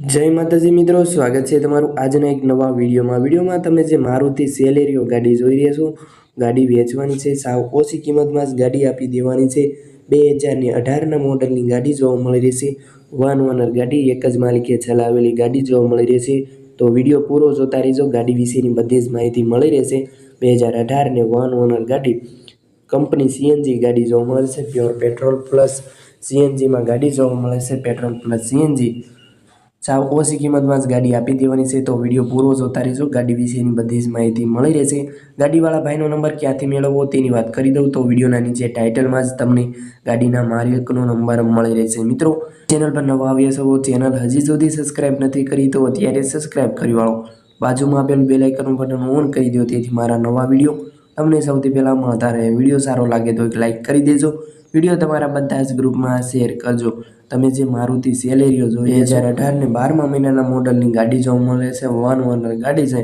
જય માતાજી મિત્રો, સ્વાગત છે તમારું આજના એક નવા વિડીયોમાં. વિડીયોમાં તમે જે મારુતિ સેલેરીઓ ગાડી જોઈ રહ્યા છો, ગાડી વેચવાની છે, સાવ ઓછી કિંમતમાં જ ગાડી આપી દેવાની છે. બે હજારની અઢારના મોડલની ગાડી જોવા મળી રહેશે વન ઓનર ગાડી, એક જ માલિકે ચલાવેલી ગાડી જોવા મળી રહેશે તો વીડિયો પૂરો જોતા રહેજો, ગાડી વિશેની બધી જ માહિતી મળી રહેશે. બે હજાર અઢારને વન ઓનર ગાડી, કંપની સીએનજી ગાડી જોવા મળે છે. પ્યોર પેટ્રોલ પ્લસ સીએનજીમાં ગાડી જોવા મળે છે. પેટ્રોલ પ્લસ સીએનજી સાવ ઓછી કિંમતમાં જ ગાડી આપી દેવાની છે. તો વીડિયો પૂરો જોતા રહેજો. ગાડી વિશેની બધી જ માહિતી મળી રહેશે. ગાડીવાળા ભાઈનો નંબર ક્યાંથી મેળવવો તેની વાત કરી દઉં. તો વિડીયોના નીચે ટાઇટલમાં જ તમને ગાડીના માલિકનો નંબર મળી રહેશે. મિત્રો, ચેનલ પર નવા આવ્યા છો, ચેનલ હજી સુધી સબસ્ક્રાઇબ નથી કરી, તો અત્યારે સબસ્ક્રાઇબ કરી વાળો. બાજુમાં આપેલું બેલ આઇકન બટન ઓન કરી દો, તેથી મારા નવા વીડિયો તમને સૌથી પહેલાં મળતા રહે. વીડિયો સારો લાગે તો એક લાઇક કરી દેજો. વીડિયો તમારા બધા જ ગ્રુપમાં શેર કરજો. તમે જે મારુતિ સેલેરીઓ જો બે હજાર અઢાર ને બારમા મહિનાના મોડલની ગાડી જોવા મળે છે વન ઓનર ગાડી છે.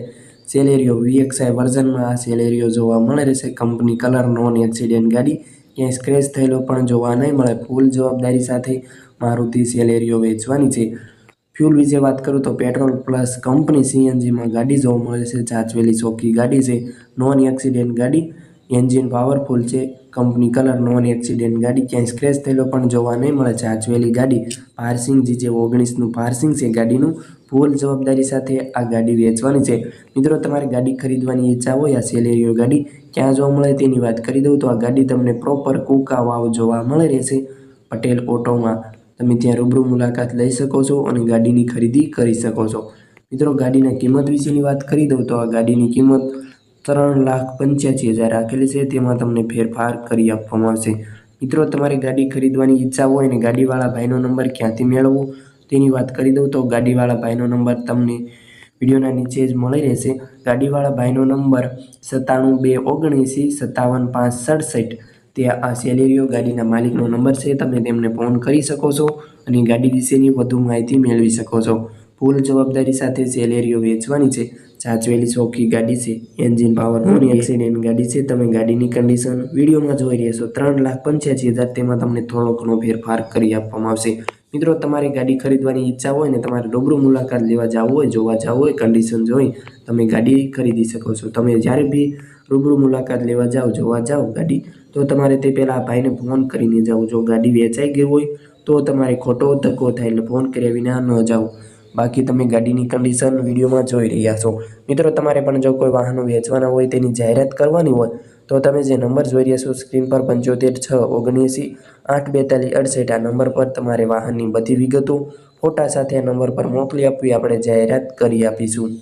સેલેરીઓ વીએક્સઆઈ વર્ઝનમાં આ સેલેરીઓ જોવા મળે રહેશે કંપની કલર નોન એક્સિડન્ટ ગાડી ક્યાંય સ્ક્રેચ થયેલો પણ જોવા નહીં મળે. ફૂલ જવાબદારી સાથે મારુતિ સેલેરીઓ વેચવાની છે. ફ્યુલ વિશે વાત કરું તો પેટ્રોલ પ્લસ કંપની સીએનજીમાં ગાડી જોવા મળે છે. ચાચવેલી ચોખ્ખી ગાડી છે. નોન એક્સિડન્ટ ગાડી એન્જિન પાવરફુલ છે. કંપની કલર નોન એક્સિડન્ટ ગાડી ક્યાંય સ્ક્રેચ થયેલો પણ જોવા નહીં મળે. છે આચવેલી ગાડી પાર્સિંગ જે ઓગણીસનું પાર્સિંગ છે ગાડીનું ફૂલ જવાબદારી સાથે આ ગાડી વેચવાની છે. મિત્રો, તમારે ગાડી ખરીદવાની ઈચ્છા હોય, આ સેલેરીઓ ગાડી ક્યાં જોવા મળે તેની વાત કરી દઉં તો આ ગાડી તમને પ્રોપર કુકા વાવ જોવા મળે રહેશે. પટેલ ઓટોમાં તમે ત્યાં રૂબરૂ મુલાકાત લઈ શકો છો અને ગાડીની ખરીદી કરી શકો છો. મિત્રો, ગાડીના કિંમત વિશેની વાત કરી દઉં તો આ ગાડીની કિંમત ત્રણ લાખ પંચ્યાસી હજાર રાખેલી છે. તેમાં તમને ફેરફાર કરી આપવામાં આવશે. મિત્રો, તમારી ગાડી ખરીદવાની ઈચ્છા હોય અને ગાડીવાળા ભાઈનો નંબર ક્યાંથી મેળવવો તેની વાત કરી દઉં તો ગાડીવાળા ભાઈનો નંબર તમને વિડીયોના નીચે જ મળી રહેશે. ગાડીવાળા ભાઈનો નંબર સત્તાણું બે ઓગણએંસી સત્તાવન પાંચ સડસઠ. તે આ સેલેરીઓ ગાડીના માલિકનો નંબર છે. તમે તેમને ફોન કરી શકો છો અને ગાડી વિશેની વધુ માહિતી મેળવી શકો છો. ફૂલ જવાબદારી સાથે સેલેરીઓ વેચવાની છે. સાચવેલી સોખી ગાડી છે એન્જિન પાવર નોન એક્સિડેન્ટ ગાડી છે તમે ગાડીની કન્ડિશન વિડીયોમાં જોઈ રહ્યા છો ત્રણ લાખ પંચ્યાસી હજાર તેમાં તમને થોડો ઘણો ફેરફાર કરી આપવામાં આવશે. મિત્રો તમારે ગાડી ખરીદવાની ઈચ્છા હોય ને તમારે રૂબરૂ મુલાકાત લેવા જવું હોય જોવા જવું હોય કન્ડિશન જોઈ તમે ગાડી ખરીદી શકો છો. તમે જ્યારે બી રૂબરૂ મુલાકાત લેવા જાઓ જોવા જાઓ ગાડી તો તમારે તે પહેલાં ભાઈને ફોન કરીને જાઓ. જો ગાડી વેચાઈ ગઈ હોય તો તમારે ખોટો ધક્કો થાય એટલે ફોન કર્યા વિના ન જાઓ. બાકી તમે ગાડીની કન્ડિશન વિડીયોમાં જોઈ રહ્યા છો. મિત્રો, તમારે પણ જો કોઈ વાહનો વેચવાના હોય, તેની જાહેરાત કરવાની હોય, તો તમે જે નંબર જોઈ રહ્યા છો, સ્ક્રીન પર પંચોતેર છ ઓગણએંસી આઠ બેતાલીસ અડસઠ, આ નંબર પર તમારે વાહનની બધી વિગતો ફોટા સાથે આ નંબર પર મોકલી આપવી, આપણે જાહેરાત કરી આપીશું.